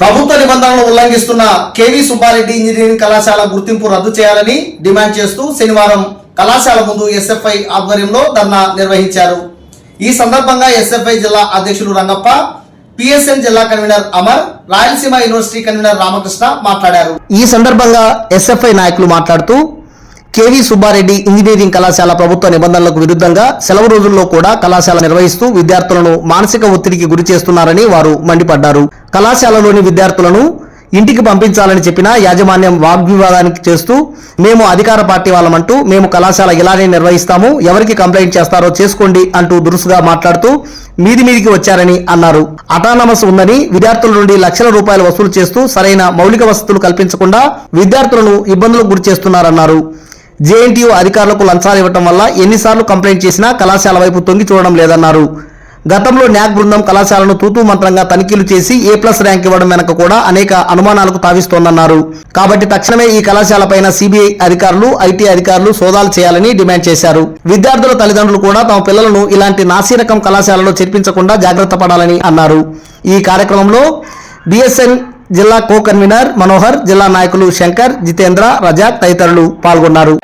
ప్రభుత్వ నిబంధనలు ఉల్లంఘిస్తున్న KV Subbareddy engineering కళాశాల గుర్తింపు రద్దు చేయాలని డిమాండ్ చేస్తూ శనివారం కళాశాల ముందు ఎస్ఎఫ్ఐ ఆధ్వర్యంలో ధర్నా నిర్వహించారు. ఈ సందర్భంగా ఎస్ఎఫ్ఐ జిల్లా అధ్యక్షులు రంగప్ప పిఎస్ఎన్ జిల్లా convener Amar Rayalaseema university convener Ramakrishna మాట్లాడారు. ఈ సందర్భంగా ఎస్ఎఫ్ఐ నాయకులు మాట్లాడుతూ కేవీ సుబ్బారెడ్డి ఇంజనీరింగ్ కళాశాల ప్రభుత్వ నిబంధనలకు విరుద్ధంగా సెలవు రోజుల్లో కూడా కళాశాల నిర్వహిస్తూ విద్యార్థులను మానసిక ఒత్తిడికి గురి చేస్తున్నారని వారు మండిపడ్డారు. కళాశాలలోని విద్యార్థులను ఇంటికి పంపించాలని చెప్పిన యాజమాన్యం వాగ్వివాదానికి చేస్తూ మేము అధికార పార్టీ వాళ్ళమంటూ మేము కళాశాల ఇలానే నిర్వహిస్తాము ఎవరికి కంప్లైంట్ చేస్తారో చేసుకోండి అంటూ దురుసుగా మాట్లాడుతూ మీది మీదికి వచ్చారని అన్నారు. అటానమస్ ఉందని విద్యార్థుల నుండి లక్షల రూపాయలు వసూలు చేస్తూ సరైన మౌలిక వసతులు కల్పించకుండా విద్యార్థులను ఇబ్బందులకు గురి చేస్తున్నారన్నారు. జేఎన్టీయూ అధికారులకు లంచాలు ఇవ్వటం వల్ల ఎన్నిసార్లు కంప్లైంట్ చేసినా కళాశాల వైపు తొంగి చూడడం లేదన్నారు. గతంలో న్యాక్ బృందం కళాశాలను తూతూ మంత్రంగా తనిఖీలు చేసి ఏ ప్లస్ ర్యాంక్ ఇవ్వడం వెనక కూడా అనేక అనుమానాలకు తావిస్తోందన్నారు. కాబట్టి తక్షణమే ఈ కళాశాల పైన సిబిఐ అధికారులు ఐటీ అధికారులు సోదాలు చేయాలని డిమాండ్ చేశారు. విద్యార్థుల తల్లిదండ్రులు కూడా తమ పిల్లలను ఇలాంటి నాసిరకం కళాశాలలో చేర్పించకుండా జాగ్రత్త పడాలని అన్నారు. ఈ కార్యక్రమంలో బిఎస్ఎన్ జిల్లా కో కన్వీనర్ మనోహర్ జిల్లా నాయకులు శంకర్ జితేంద్ర రజాక్ తదితరులు పాల్గొన్నారు.